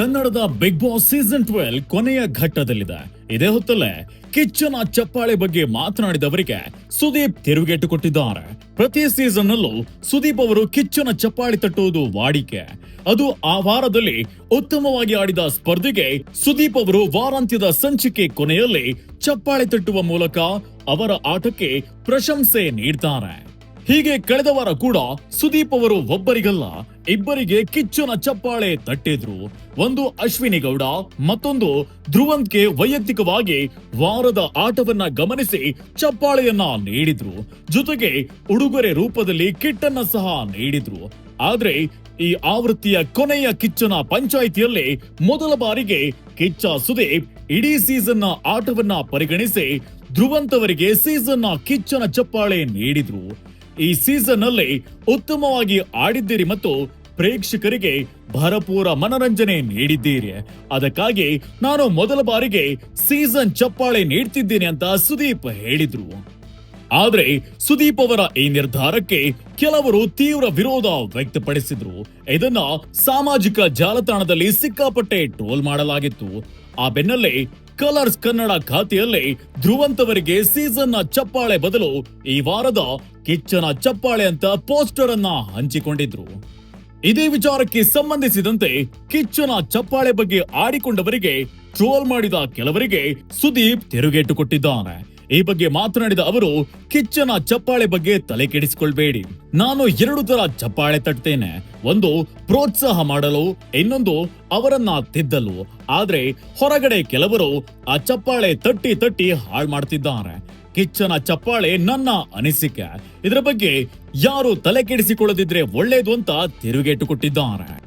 ಕನ್ನಡದ big boss season twelve ಕೊನೆಯ ಘಟ್ಟದಲ್ಲಿದೆ. ಇದೇ ಹೊತ್ತಲ್ಲೇ ಕಿಚ್ಚನ ಚಪ್ಪಾಳೆ ಬಗ್ಗೆ ಮಾತನಾಡಿದವರಿಗೆ ಸುದೀಪ್ ತಿರುಗೇಟು ಕೊಟ್ಟಿದ್ದಾರೆ. ಪ್ರತಿ ಸೀಸನ್ ನಲ್ಲೂ ಸುದೀಪ್ ಅವರು ಕಿಚ್ಚನ ಚಪ್ಪಾಳೆ ತಟ್ಟುವುದು ವಾಡಿಕೆ. ಅದು ಆ ವಾರದಲ್ಲಿ ಉತ್ತಮವಾಗಿ ಆಡಿದ ಸ್ಪರ್ಧೆಗೆ ಸುದೀಪ್ ಅವರು ವಾರಾಂತ್ಯದ ಸಂಚಿಕೆ ಕೊನೆಯಲ್ಲಿ ಚಪ್ಪಾಳೆ ತಟ್ಟುವ ಮೂಲಕ ಅವರ ಆಟಕ್ಕೆ ಪ್ರಶಂಸೆ ನೀಡ್ತಾರೆ. ಹೀಗೆ ಕಳೆದ ವಾರ ಕೂಡ ಸುದೀಪ್ ಅವರು ಒಬ್ಬರಿಗಲ್ಲ, ಇಬ್ಬರಿಗೆ ಕಿಚ್ಚನ ಚಪ್ಪಾಳೆ ತಟ್ಟಿದ್ರು. ಒಂದು ಅಶ್ವಿನಿ ಗೌಡ, ಮತ್ತೊಂದು ಧ್ರುವಂತ್ಗೆ ವೈಯಕ್ತಿಕವಾಗಿ ವಾರದ ಆಟವನ್ನ ಗಮನಿಸಿ ಚಪ್ಪಾಳೆಯನ್ನ ನೀಡಿದ್ರು. ಜೊತೆಗೆ ಉಡುಗೊರೆ ರೂಪದಲ್ಲಿ ಕಿಟ್ಟನ್ನ ಸಹ ನೀಡಿದ್ರು. ಆದ್ರೆ ಈ ಆವೃತ್ತಿಯ ಕೊನೆಯ ಕಿಚ್ಚನ ಪಂಚಾಯಿತಿಯಲ್ಲಿ ಮೊದಲ ಬಾರಿಗೆ ಕಿಚ್ಚ ಸುದೀಪ್ ಇಡೀ ಸೀಸನ್ನ ಆಟವನ್ನ ಪರಿಗಣಿಸಿ ಧ್ರುವಂತ್ ಅವರಿಗೆ ಸೀಸನ್ನ ಕಿಚ್ಚನ ಚಪ್ಪಾಳೆ ನೀಡಿದ್ರು. ಈ ಸೀಸನ್ನಲ್ಲಿ ಉತ್ತಮವಾಗಿ ಆಡಿದ್ದೀರಿ ಮತ್ತು ಪ್ರೇಕ್ಷಕರಿಗೆ ಭರಪೂರ ಮನರಂಜನೆ ನೀಡಿದ್ದೀರಿ. ಅದಕ್ಕಾಗಿ ನಾನು ಮೊದಲ ಬಾರಿಗೆ ಸೀಸನ್ ಚಪ್ಪಾಳೆ ನೀಡ್ತಿದ್ದೇನೆ ಅಂತ ಸುದೀಪ್ ಹೇಳಿದ್ರು. ಆದ್ರೆ ಸುದೀಪ್ ಅವರ ಈ ನಿರ್ಧಾರಕ್ಕೆ ಕೆಲವರು ತೀವ್ರ ವಿರೋಧ ವ್ಯಕ್ತಪಡಿಸಿದ್ರು. ಇದನ್ನ ಸಾಮಾಜಿಕ ಜಾಲತಾಣದಲ್ಲಿ ಸಿಕ್ಕಾಪಟ್ಟೆ ಟ್ರೋಲ್ ಮಾಡಲಾಗಿತ್ತು. ಆ ಬೆನ್ನಲ್ಲೇ ಕಲರ್ಸ್ ಕನ್ನಡ ಖಾತೆಯಲ್ಲಿ ಧ್ರುವಂತವರಿಗೆ ಸೀಸನ್ನ ಚಪ್ಪಾಳೆ ಬದಲು ಈ ವಾರದ ಕಿಚ್ಚನ ಚಪ್ಪಾಳೆ ಅಂತ ಪೋಸ್ಟರ್ ಅನ್ನ ಹಂಚಿಕೊಂಡಿದ್ರು. ಇದೇ ವಿಚಾರಕ್ಕೆ ಸಂಬಂಧಿಸಿದಂತೆ ಕಿಚ್ಚನ ಚಪ್ಪಾಳೆ ಬಗ್ಗೆ ಆಡಿಕೊಂಡವರಿಗೆ ಟ್ರೋಲ್ ಮಾಡಿದ ಕೆಲವರಿಗೆ ಸುದೀಪ್ ತಿರುಗೇಟು ಕೊಟ್ಟಿದ್ದಾನೆ. ಈ ಬಗ್ಗೆ ಮಾತನಾಡಿದ ಅವರು, ಕಿಚ್ಚನ ಚಪ್ಪಾಳೆ ಬಗ್ಗೆ ತಲೆ ಕೆಡಿಸಿಕೊಳ್ಬೇಡಿ. ನಾನು ಎರಡು ತರ ಚಪ್ಪಾಳೆ ತಟ್ತೇನೆ. ಒಂದು ಪ್ರೋತ್ಸಾಹ ಮಾಡಲು, ಇನ್ನೊಂದು ಅವರನ್ನ ತಿದ್ದಲು. ಆದ್ರೆ ಹೊರಗಡೆ ಕೆಲವರು ಆ ಚಪ್ಪಾಳೆ ತಟ್ಟಿ ತಟ್ಟಿ ಹಾಳ್ ಮಾಡ್ತಿದ್ದಾರೆ. ಕಿಚ್ಚನ ಚಪ್ಪಾಳೆ ನನ್ನ ಅನಿಸಿಕೆ. ಇದರ ಬಗ್ಗೆ ಯಾರು ತಲೆ ಕೆಡಿಸಿಕೊಳ್ಳದಿದ್ರೆ ಒಳ್ಳೇದು ಅಂತ ತಿರುಗೇಟು ಕೊಟ್ಟಿದ್ದಾರೆ.